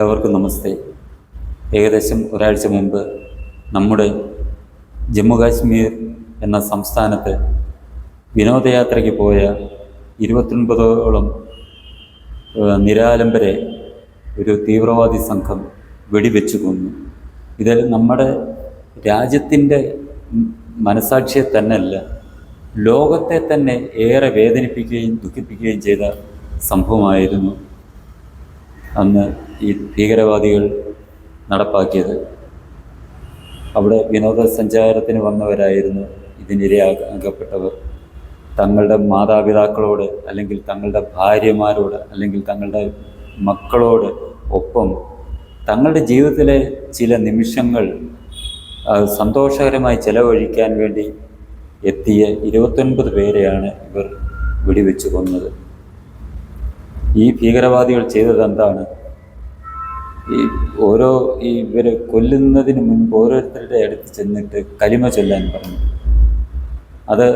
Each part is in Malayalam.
എല്ലാവർക്കും നമസ്തേ. ഏകദേശം ഒരാഴ്ച മുമ്പ് നമ്മുടെ ജമ്മു കാശ്മീർ എന്ന സംസ്ഥാനത്ത് വിനോദയാത്രയ്ക്ക് പോയ ഇരുപത്തൊൻപതോളം നിരാലംബരെ ഒരു തീവ്രവാദി സംഘം വെടിവെച്ചു കൊന്നു. ഇത് നമ്മുടെ രാജ്യത്തിന്റെ മനസാക്ഷിയെ തന്നെയല്ല ലോകത്തെ തന്നെ ഏറെ വേദനിപ്പിക്കുകയും ദുഃഖിപ്പിക്കുകയും ചെയ്ത സംഭവമായിരുന്നു അന്ന് ഈ ഭീകരവാദികൾ നടപ്പാക്കിയത്. അവിടെ വിനോദസഞ്ചാരത്തിന് വന്നവരായിരുന്നു ഇതിനിരയാകപ്പെട്ടവർ തങ്ങളുടെ മാതാപിതാക്കളോട് അല്ലെങ്കിൽ തങ്ങളുടെ ഭാര്യമാരോട് അല്ലെങ്കിൽ തങ്ങളുടെ മക്കളോട് ഒപ്പം തങ്ങളുടെ ജീവിതത്തിലെ ചില നിമിഷങ്ങൾ സന്തോഷകരമായി ചെലവഴിക്കാൻ വേണ്ടി എത്തിയ ഇരുപത്തൊൻപത് പേരെയാണ് ഇവർ വെടിവെച്ച് കൊന്നത്. ഈ ഭീകരവാദികൾ ചെയ്തത് എന്താണ്? ഈ ഓരോ ഈ ഇവരെ കൊല്ലുന്നതിന് മുൻപ് ഓരോരുത്തരുടെ അടുത്ത് ചെന്നിട്ട് കലിമ ചൊല്ലാൻ പറഞ്ഞു. അത്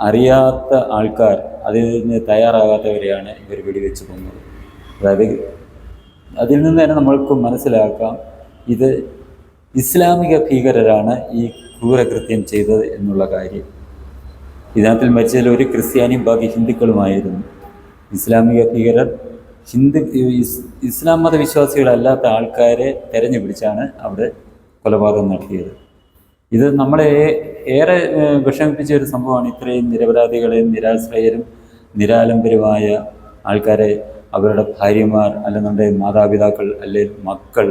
അറിയാത്ത ആൾക്കാർ അതിൽ നിന്ന് തയ്യാറാകാത്തവരെയാണ് ഇവർ വെടിവെച്ച് കൊന്നത്. അതായത് അതിൽ നിന്ന് തന്നെ നമ്മൾക്ക് മനസ്സിലാക്കാം ഇത് ഇസ്ലാമിക ഭീകരരാണ് ഈ ക്രൂരകൃത്യം ചെയ്തത് എന്നുള്ള കാര്യം. ഇതിനകത്തിൽ മരിച്ചതിൽ ഒരു ക്രിസ്ത്യാനിയും ബാക്കി ഹിന്ദുക്കളുമായിരുന്നു. ഇസ്ലാമിക ഭീകരർ ഹിന്ദു ഇസ് ഇസ്ലാം മതവിശ്വാസികളല്ലാത്ത ആൾക്കാരെ തെരഞ്ഞു പിടിച്ചാണ് അവിടെ കൊലപാതകം നടത്തിയത്. ഇത് നമ്മളെ ഏറെ വിഷമിപ്പിച്ച ഒരു സംഭവമാണ്. ഇത്രയും നിരപരാധികളെയും നിരാശ്രയരും നിരാലംബരുമായ ആൾക്കാരെ അവരുടെ ഭാര്യമാർ അല്ലെന്നുണ്ടെങ്കിൽ മാതാപിതാക്കൾ അല്ലെങ്കിൽ മക്കൾ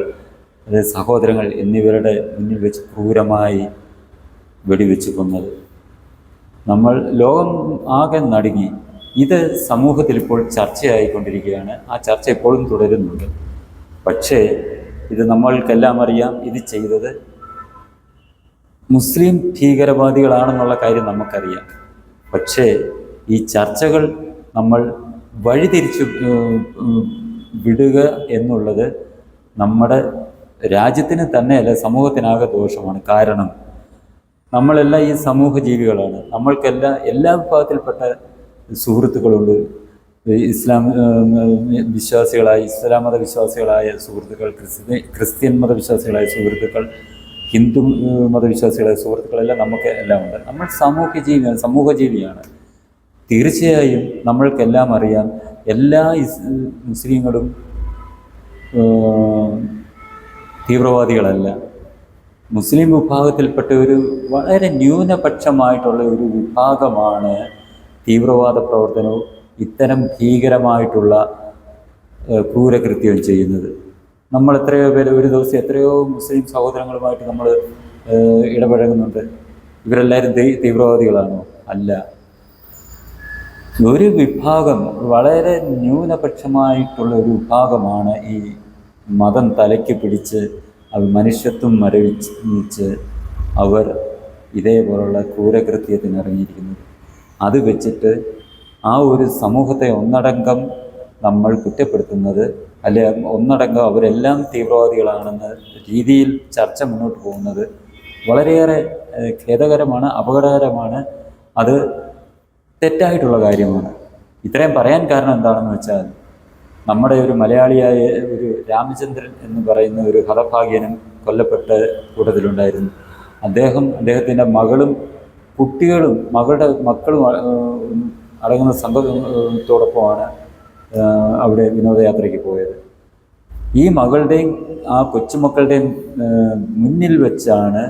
അതായത് സഹോദരങ്ങൾ എന്നിവരുടെ മുന്നിൽ വെച്ച് ക്രൂരമായി വെടിവെച്ച് കൊന്നത്. നമ്മൾ ലോകം ആകെ നടുങ്ങി. ഇത് സമൂഹത്തിൽ ഇപ്പോൾ ചർച്ചയായിക്കൊണ്ടിരിക്കുകയാണ്. ആ ചർച്ച എപ്പോഴും തുടരുന്നുണ്ട്. പക്ഷേ ഇത് നമ്മൾക്കെല്ലാം അറിയാം ഇത് ചെയ്തത് മുസ്ലിം ഭീകരവാദികളാണെന്നുള്ള കാര്യം നമുക്കറിയാം. പക്ഷേ ഈ ചർച്ചകൾ നമ്മൾ വഴിതിരിച്ചു വിടുക എന്നുള്ളത് നമ്മുടെ രാജ്യത്തിന് തന്നെയല്ല സമൂഹത്തിനാകെ ദോഷമാണ്. കാരണം നമ്മളെല്ലാം ഈ സമൂഹ ജീവികളാണ് നമ്മൾക്കെല്ലാം എല്ലാ വിഭാഗത്തിൽപ്പെട്ട സുഹൃത്തുക്കളുണ്ട്. ഇസ്ലാം വിശ്വാസികളായ ഇസ്ലാം മത വിശ്വാസികളായ സുഹൃത്തുക്കൾ ക്രിസ്ത്യ ക്രിസ്ത്യൻ മതവിശ്വാസികളായ സുഹൃത്തുക്കൾ ഹിന്ദു മതവിശ്വാസികളായ സുഹൃത്തുക്കളെല്ലാം നമുക്ക് എല്ലാം ഉണ്ട്. നമ്മൾ സാമൂഹ്യ ജീവിയാണ് സമൂഹ ജീവിയാണ്. തീർച്ചയായും നമ്മൾക്കെല്ലാം അറിയാം എല്ലാ മുസ്ലിങ്ങളും തീവ്രവാദികളല്ല. മുസ്ലിം വിഭാഗത്തിൽപ്പെട്ട ഒരു വളരെ ന്യൂനപക്ഷമായിട്ടുള്ള ഒരു വിഭാഗമാണ് തീവ്രവാദ പ്രവർത്തനവും ഇത്തരം ഭീകരമായിട്ടുള്ള ക്രൂരകൃത്യം ചെയ്യുന്നത്. നമ്മൾ എത്രയോ പേര് ഒരു ദിവസം എത്രയോ മുസ്ലിം സഹോദരങ്ങളുമായിട്ട് നമ്മൾ ഇടപഴകുന്നുണ്ട്. ഇവരെല്ലാവരും തീവ്രവാദികളാണോ? അല്ല. ഒരു വിഭാഗം വളരെ ന്യൂനപക്ഷമായിട്ടുള്ള ഒരു വിഭാഗമാണ് ഈ മതം തലയ്ക്ക് പിടിച്ച് മനുഷ്യത്വം മരവിച്ച് അവർ ഇതേപോലുള്ള ക്രൂരകൃത്യത്തിന് ഇറങ്ങിയിരിക്കുന്നത്. അത് വെച്ചിട്ട് ആ ഒരു സമൂഹത്തെ ഒന്നടങ്കം നമ്മൾ കുറ്റപ്പെടുത്തുന്നത് അല്ലെ ഒന്നടങ്കം അവരെല്ലാം തീവ്രവാദികളാണെന്ന രീതിയിൽ ചർച്ച മുന്നോട്ട് പോകുന്നത് വളരെയേറെ ഖേദകരമാണ് അപകടകരമാണ്. അത് തെറ്റായിട്ടുള്ള കാര്യമാണ്. ഇത്രയും പറയാൻ കാരണം എന്താണെന്ന് വെച്ചാൽ നമ്മുടെ ഒരു മലയാളിയായ ഒരു രാമചന്ദ്രൻ എന്ന് പറയുന്ന ഒരു ഹതഭാഗ്യനും കൊല്ലപ്പെട്ട കൂട്ടത്തിലുണ്ടായിരുന്നു. അദ്ദേഹം അദ്ദേഹത്തിന്റെ മകളും കുട്ടികളും മകളുടെ മക്കളും അടങ്ങുന്ന സംഘത്തോടൊപ്പമാണ് അവിടെ വിനോദയാത്രയ്ക്ക് പോയത്. ഈ മകളുടെയും ആ കൊച്ചുമക്കളുടെയും മുന്നിൽ വെച്ചാണ്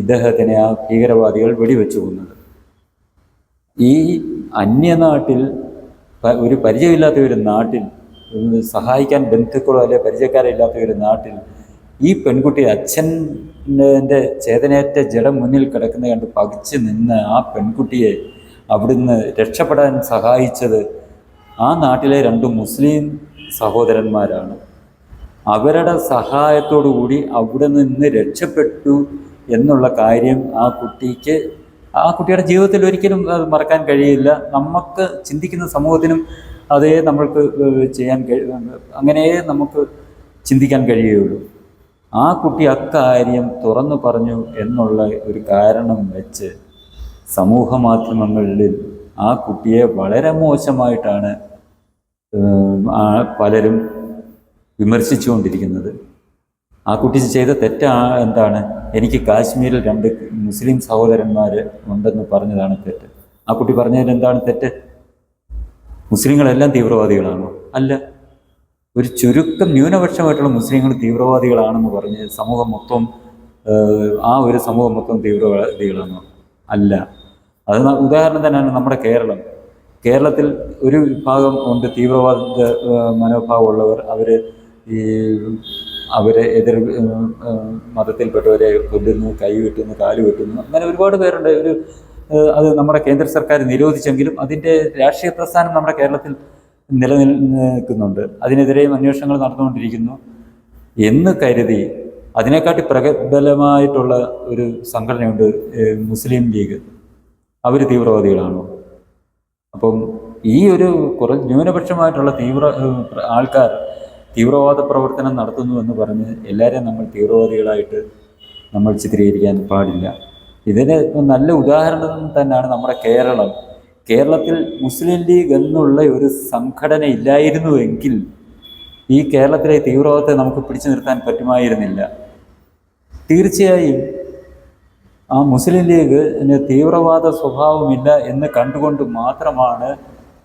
ഇദ്ദേഹത്തിനെ ആ ഭീകരവാദികൾ വെടിവെച്ചു കൊന്നത്. ഈ അന്യനാട്ടിൽ ഒരു പരിചയമില്ലാത്ത ഒരു നാട്ടിൽ സഹായിക്കാൻ ബന്ധുക്കളോ അല്ലെ പരിചയക്കാരില്ലാത്ത ഒരു നാട്ടിൽ ഈ പെൺകുട്ടി അച്ഛന്റെ ചേതനേറ്റ ജഡം മുന്നിൽ കിടക്കുന്ന കണ്ട് പകിച്ച് നിന്ന് ആ പെൺകുട്ടിയെ അവിടുന്ന് രക്ഷപ്പെടാൻ സഹായിച്ചത് ആ നാട്ടിലെ രണ്ട് മുസ്ലിം സഹോദരന്മാരാണ്. അവരുടെ സഹായത്തോടു കൂടി അവിടെ നിന്ന് രക്ഷപ്പെട്ടു എന്നുള്ള കാര്യം ആ കുട്ടിക്ക് ആ കുട്ടിയുടെ ജീവിതത്തിൽ ഒരിക്കലും അത് മറക്കാൻ കഴിയില്ല. നമുക്ക് ചിന്തിക്കുന്ന സമൂഹത്തിനും അതേ നമ്മൾക്ക് ചെയ്യാൻ കഴി അങ്ങനെയേ നമുക്ക് ചിന്തിക്കാൻ കഴിയുകയുള്ളൂ. ആ കുട്ടി അക്കാര്യം തുറന്നു പറഞ്ഞു എന്നുള്ള ഒരു കാരണം വെച്ച് സമൂഹ മാധ്യമങ്ങളിൽ ആ കുട്ടിയെ വളരെ മോശമായിട്ടാണ് പലരും വിമർശിച്ചുകൊണ്ടിരിക്കുന്നത്. ആ കുട്ടി ചെയ്ത തെറ്റാ എന്താണ്? എനിക്ക് കാശ്മീരിൽ രണ്ട് മുസ്ലിം സഹോദരന്മാർ ഉണ്ടെന്ന് പറഞ്ഞതാണ് തെറ്റ്. ആ കുട്ടി പറഞ്ഞതിൽ എന്താണ് തെറ്റ്? മുസ്ലിങ്ങളെല്ലാം തീവ്രവാദികളാണോ? അല്ല. ഒരു ചുരുക്കം ന്യൂനപക്ഷമായിട്ടുള്ള മുസ്ലിങ്ങൾ തീവ്രവാദികളാണെന്ന് പറഞ്ഞ് സമൂഹം മൊത്തം ആ ഒരു സമൂഹം മൊത്തം തീവ്രവാദികളാണോ. അല്ല. അത് ഉദാഹരണം തന്നെയാണ് നമ്മുടെ കേരളം. കേരളത്തിൽ ഒരു വിഭാഗം ഉണ്ട് തീവ്രവാദ മനോഭാവമുള്ളവർ. അവർ ഈ അവരെ എതിർ മതത്തിൽപ്പെട്ടവരെ കൊല്ലുന്നു കൈ വെട്ടുന്നു കാൽ വെട്ടുന്നു അങ്ങനെ ഒരുപാട് പേരുണ്ട്. ഒരു അത് നമ്മുടെ കേന്ദ്ര സർക്കാർ നിരോധിച്ചെങ്കിലും അതിന്റെ രാഷ്ട്രീയ പ്രസ്ഥാനം നമ്മുടെ കേരളത്തിൽ നിലനിൽക്കുന്നുണ്ട്. അതിനെതിരെയും അന്വേഷണങ്ങൾ നടന്നുകൊണ്ടിരിക്കുന്നു. എന്ന് കരുതി അതിനെക്കാട്ടി പ്രബലമായിട്ടുള്ള ഒരു സംഘടനയുണ്ട് മുസ്ലിം ലീഗ്. അവർ തീവ്രവാദികളാണോ? അപ്പം ഈ ഒരു കുറ ന്യൂനപക്ഷമായിട്ടുള്ള തീവ്ര ആൾക്കാർ തീവ്രവാദ പ്രവർത്തനം നടത്തുന്നു എന്ന് പറഞ്ഞ് എല്ലാവരെയും നമ്മൾ തീവ്രവാദികളായിട്ട് നമ്മൾ ചിത്രീകരിക്കാൻ പാടില്ല. ഇതിന് നല്ല ഉദാഹരണം തന്നെയാണ് നമ്മുടെ കേരളം. കേരളത്തിൽ മുസ്ലിം ലീഗ് എന്നുള്ള ഒരു സംഘടന ഇല്ലായിരുന്നുവെങ്കിൽ ഈ കേരളത്തിലെ തീവ്രവാദത്തെ നമുക്ക് പിടിച്ചു നിർത്താൻ പറ്റുമായിരുന്നില്ല. തീർച്ചയായും ആ മുസ്ലിം ലീഗിന് തീവ്രവാദ സ്വഭാവമില്ല എന്ന് കണ്ടുകൊണ്ട് മാത്രമാണ്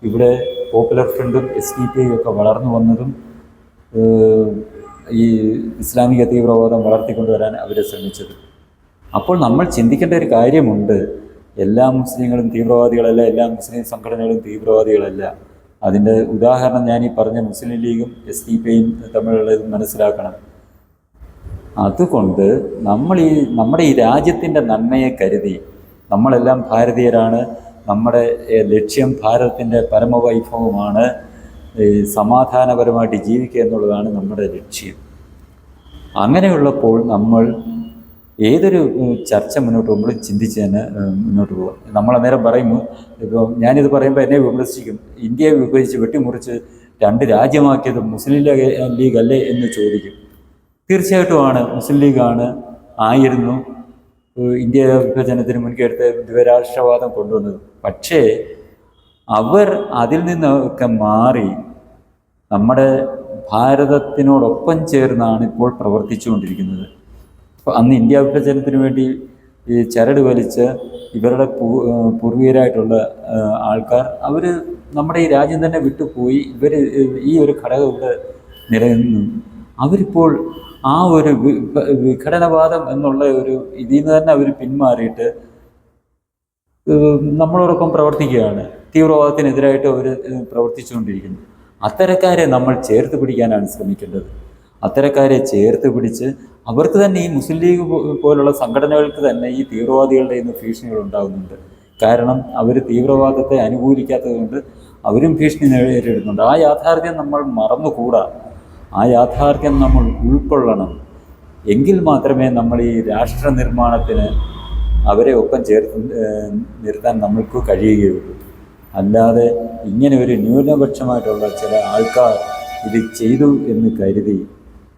ഇവിടെ പോപ്പുലർ ഫ്രണ്ടും എസ് ഡി പി ഒക്കെ വളർന്നു വന്നതും ഈ ഇസ്ലാമിക തീവ്രവാദം വളർത്തിക്കൊണ്ടുവരാൻ അവരെ ശ്രമിച്ചത്. അപ്പോൾ നമ്മൾ ചിന്തിക്കേണ്ട ഒരു കാര്യമുണ്ട്. എല്ലാ മുസ്ലിങ്ങളും തീവ്രവാദികളല്ല എല്ലാ മുസ്ലിം സംഘടനകളും തീവ്രവാദികളല്ല. അതിന്റെ ഉദാഹരണം ഞാൻ ഈ പറഞ്ഞ മുസ്ലിം ലീഗും എസ് ഡി പിയും തമ്മിലുള്ളത് മനസ്സിലാക്കണം. അതുകൊണ്ട് നമ്മൾ ഈ നമ്മുടെ ഈ രാജ്യത്തിന്റെ നന്മയെ കരുതി നമ്മളെല്ലാം ഭാരതീയരാണ് നമ്മുടെ ലക്ഷ്യം ഭാരതത്തിന്റെ പരമവൈഭവമാണ് സമാധാനപരമായിട്ട് ജീവിക്കുക എന്നുള്ളതാണ് നമ്മുടെ ലക്ഷ്യം. അങ്ങനെയുള്ളപ്പോൾ നമ്മൾ ഏതൊരു ചർച്ച മുന്നോട്ട് പോകുമ്പോഴും ചിന്തിച്ച് തന്നെ മുന്നോട്ട് പോകാം നമ്മൾ അന്നേരം പറയുന്നു ഇപ്പോൾ ഞാനിത് പറയുമ്പോൾ എന്നെ വിമർശിക്കും. ഇന്ത്യയെ വിഭജിച്ച് വെട്ടിമുറിച്ച് രണ്ട് രാജ്യമാക്കിയത് മുസ്ലിം ലീഗ് ലീഗ് അല്ലേ എന്ന് ചോദിക്കും. തീർച്ചയായിട്ടുമാണ് മുസ്ലിം ലീഗാണ് ആയിരുന്നു ഇന്ത്യ വിഭജനത്തിന് മുൻകെടുത്ത് ദ്വരാഷ്ട്രവാദം കൊണ്ടുവന്നത്. പക്ഷേ അവർ അതിൽ നിന്നൊക്കെ മാറി നമ്മുടെ ഭാരതത്തിനോടൊപ്പം ചേർന്നാണ് ഇപ്പോൾ പ്രവർത്തിച്ചുകൊണ്ടിരിക്കുന്നത്. അപ്പോൾ അന്ന് ഇന്ത്യ വിഭജനത്തിന് വേണ്ടി ഈ ചരട് വലിച്ച് ഇവരുടെ പൂർവികരായിട്ടുള്ള ആൾക്കാർ അവർ നമ്മുടെ ഈ രാജ്യം തന്നെ വിട്ടുപോയി. ഇവർ ഈ ഒരു ഘടകം ഇവിടെ നിലനിന്നു. അവരിപ്പോൾ ആ ഒരു വിഘടനവാദം എന്നുള്ള ഒരു ഇതിൽ നിന്ന് തന്നെ അവർ പിന്മാറിയിട്ട് നമ്മളോടൊപ്പം പ്രവർത്തിക്കുകയാണ്. തീവ്രവാദത്തിനെതിരായിട്ട് അവർ പ്രവർത്തിച്ചുകൊണ്ടിരിക്കുന്നു. അത്തരക്കാരെ നമ്മൾ ചേർത്ത് പിടിക്കാനാണ് ശ്രമിക്കേണ്ടത്. അത്തരക്കാരെ ചേർത്ത് പിടിച്ച് അവർക്ക് തന്നെ ഈ മുസ്ലിം ലീഗ് പോലുള്ള സംഘടനകൾക്ക് തന്നെ ഈ തീവ്രവാദികളുടെ ഇന്ന് ഭീഷണികൾ ഉണ്ടാകുന്നുണ്ട്. കാരണം അവർ തീവ്രവാദത്തെ അനുകൂലിക്കാത്തത് കൊണ്ട് അവരും ഭീഷണി നേരിടുന്നുണ്ട്. ആ യാഥാർത്ഥ്യം നമ്മൾ മറന്നുകൂടാ. ആ യാഥാർത്ഥ്യം നമ്മൾ ഉൾക്കൊള്ളണം. എങ്കിൽ മാത്രമേ നമ്മൾ ഈ രാഷ്ട്ര നിർമ്മാണത്തിന് അവരെ ഒപ്പം ചേർത്ത് നിർത്താൻ നമ്മൾക്ക് കഴിയുകയുള്ളൂ. അല്ലാതെ ഇങ്ങനെ ഒരു ന്യൂനപക്ഷമായിട്ടുള്ള ചില ആൾക്കാർ ഇത് ചെയ്തു എന്ന് കരുതി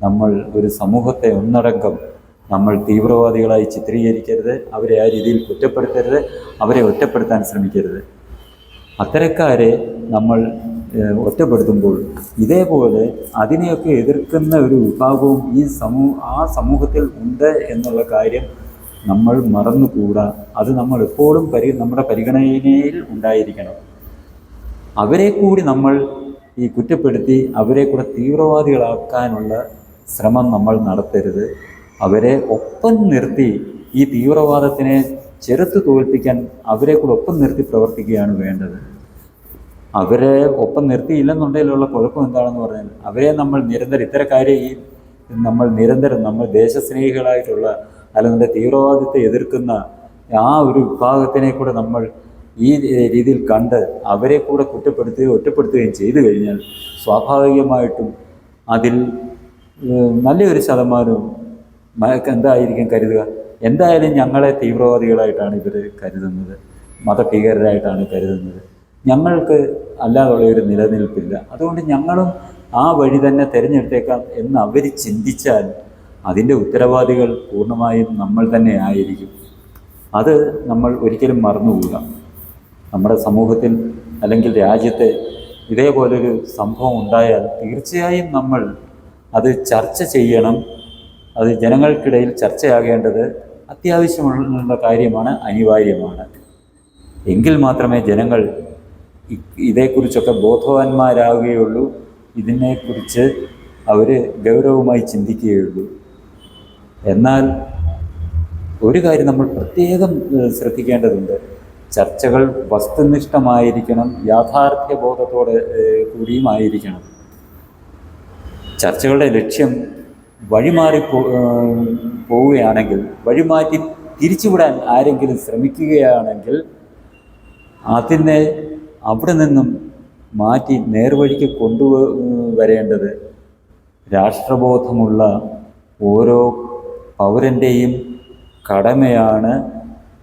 നമ്മൾ ഒരു സമൂഹത്തെ ഒന്നടങ്കം നമ്മൾ തീവ്രവാദികളായി ചിത്രീകരിക്കരുത് അവരെ ആ രീതിയിൽ കുറ്റപ്പെടുത്തരുത് അവരെ ഒറ്റപ്പെടുത്താൻ ശ്രമിക്കരുത്. അത്തരക്കാരെ നമ്മൾ ഒറ്റപ്പെടുത്തുമ്പോൾ ഇതേപോലെ അതിനെയൊക്കെ എതിർക്കുന്ന ഒരു വിഭാഗവും ഈ സമൂഹ ആ സമൂഹത്തിൽ ഉണ്ട് എന്നുള്ള കാര്യം നമ്മൾ മറന്നുകൂടാ. അത് നമ്മൾ എപ്പോഴും പരി നമ്മുടെ പരിഗണനയിൽ ഉണ്ടായിരിക്കണം. അവരെ കൂടി നമ്മൾ ഈ കുറ്റപ്പെടുത്തി അവരെ കൂടെ തീവ്രവാദികളാക്കാനുള്ള ശ്രമം നമ്മൾ നടത്തരുത്. അവരെ ഒപ്പം നിർത്തി ഈ തീവ്രവാദത്തിനെ ചെറുത്ത് തോൽപ്പിക്കാൻ അവരെ കൂടെ ഒപ്പം നിർത്തി പ്രവർത്തിക്കുകയാണ് വേണ്ടത്. അവരെ ഒപ്പം നിർത്തിയില്ലെന്നുണ്ടെങ്കിലുള്ള കുഴപ്പം എന്താണെന്ന് പറഞ്ഞാൽ അവരെ നമ്മൾ നിരന്തരം ഇത്തരക്കാരെ ഈ നമ്മൾ നിരന്തരം നമ്മൾ ദേശസ്നേഹികളായിട്ടുള്ള അല്ലെങ്കിൽ തീവ്രവാദത്തെ എതിർക്കുന്ന ആ ഒരു വിഭാഗത്തിനെ കൂടെ നമ്മൾ ഈ രീതിയിൽ കണ്ട് അവരെ കൂടെ കുറ്റപ്പെടുത്തുകയും ഒറ്റപ്പെടുത്തുകയും ചെയ്തു കഴിഞ്ഞാൽ സ്വാഭാവികമായിട്ടും അതിൽ നല്ലൊരു ശതമാനവും എന്തായിരിക്കും കരുതുക? എന്തായാലും ഞങ്ങളെ തീവ്രവാദികളായിട്ടാണ് ഇവർ കരുതുന്നത്. മതഭീകരരായിട്ടാണ് കരുതുന്നത്. ഞങ്ങൾക്ക് അല്ലാതുള്ള ഒരു നിലനിൽപ്പില്ല. അതുകൊണ്ട് ഞങ്ങളും ആ വഴി തന്നെ തിരഞ്ഞെടുത്തേക്കാം എന്ന് അവർ ചിന്തിച്ചാൽ അതിന്റെ ഉത്തരവാദികൾ പൂർണമായും നമ്മൾ തന്നെ ആയിരിക്കും. അത് നമ്മൾ ഒരിക്കലും മറന്നുകൂടാ നമ്മുടെ സമൂഹത്തിൽ അല്ലെങ്കിൽ രാജ്യത്തെ ഇതേപോലൊരു സംഭവം ഉണ്ടായാൽ തീർച്ചയായും നമ്മൾ അത് ചർച്ച ചെയ്യണം. അത് ജനങ്ങൾക്കിടയിൽ ചർച്ചയാകേണ്ടത് അത്യാവശ്യമുള്ള കാര്യമാണ് അനിവാര്യമാണ്. എങ്കിൽ മാത്രമേ ജനങ്ങൾ ഇതേക്കുറിച്ചൊക്കെ ബോധവാന്മാരാകുകയുള്ളൂ ഇതിനെക്കുറിച്ച് അവർ ഗൗരവമായി ചിന്തിക്കുകയുള്ളൂ. എന്നാൽ ഒരു കാര്യം നമ്മൾ പ്രത്യേകം ശ്രദ്ധിക്കേണ്ടതുണ്ട്. ചർച്ചകൾ വസ്തുനിഷ്ഠമായിരിക്കണം യാഥാർത്ഥ്യബോധത്തോടെ കൂടിയും കൂടിയുമായിരിക്കണം ചർച്ചകളുടെ ലക്ഷ്യം വഴിമാറി പോവുകയാണെങ്കിൽ വഴിമാറ്റി തിരിച്ചുവിടാൻ ആരെങ്കിലും ശ്രമിക്കുകയാണെങ്കിൽ അതിനെ അവിടെ നിന്നും മാറ്റി നേർവഴിക്ക് കൊണ്ടുവരേണ്ടത് രാഷ്ട്രബോധമുള്ള ഓരോ പൗരന്റെയും കടമയാണ്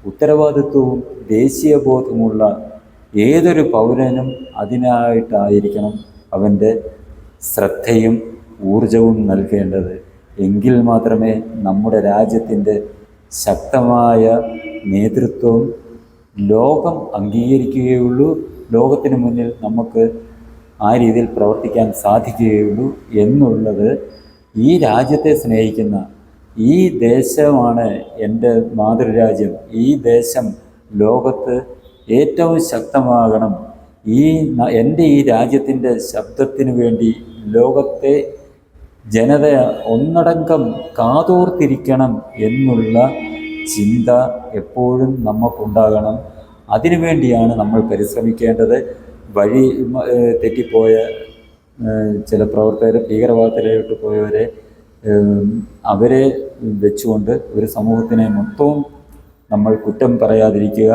ഉത്തരവാദിത്വവും ദേശീയബോധമുള്ള ഏതൊരു പൗരനും അതിനായിട്ടായിരിക്കണം അവന്റെ ശ്രദ്ധയും ഊർജവും നൽകേണ്ടത് എങ്കിൽ മാത്രമേ നമ്മുടെ രാജ്യത്തിന്റെ ശക്തമായ നേതൃത്വം ലോകം അംഗീകരിക്കുകയുള്ളൂ. ലോകത്തിന് മുന്നിൽ നമുക്ക് ആ രീതിയിൽ പ്രവർത്തിക്കാൻ സാധിക്കുകയുള്ളൂ എന്നുള്ളത് ഈ രാജ്യത്തെ സ്നേഹിക്കുന്ന ഈ ദേശമാണ് എന്റെ മാതൃരാജ്യം. ഈ ദേശം ലോകത്ത് ഏറ്റവും ശക്തമാകണം. ഈ എന്റെ ഈ രാജ്യത്തിന്റെ ശബ്ദത്തിന് വേണ്ടി ലോകത്തെ ജനത ഒന്നടങ്കം കാതോർത്തിരിക്കണം എന്നുള്ള ചിന്ത എപ്പോഴും നമുക്കുണ്ടാകണം. അതിനുവേണ്ടിയാണ് നമ്മൾ പരിശ്രമിക്കേണ്ടത്. വഴി തെറ്റിപ്പോയ ചില പ്രവർത്തകർ ഭീകരവാദത്തിലോട്ട് പോയവരെ അവരെ വെച്ചുകൊണ്ട് ഒരു സമൂഹത്തിനെ മൊത്തവും നമ്മൾ കുറ്റം പറയാതിരിക്കുക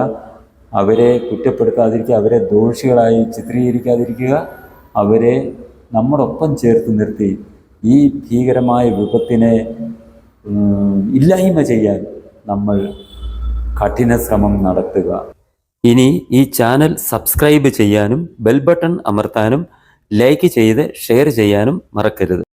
അവരെ കുറ്റപ്പെടുത്താതിരിക്കുക അവരെ ദോഷികളായി ചിത്രീകരിക്കാതിരിക്കുക അവരെ നമ്മോടൊപ്പം ചേർത്ത് നിർത്തി ഈ ഭീകരമായ വിപത്തിനെ ഇല്ലായ്മ ചെയ്യാൻ നമ്മൾ കഠിന ശ്രമം നടത്തുക. ഇനി ഈ ചാനൽ സബ്സ്ക്രൈബ് ചെയ്യാനും ബെൽ ബട്ടൺ അമർത്താനും ലൈക്ക് ചെയ്ത് ഷെയർ ചെയ്യാനും മറക്കരുത്.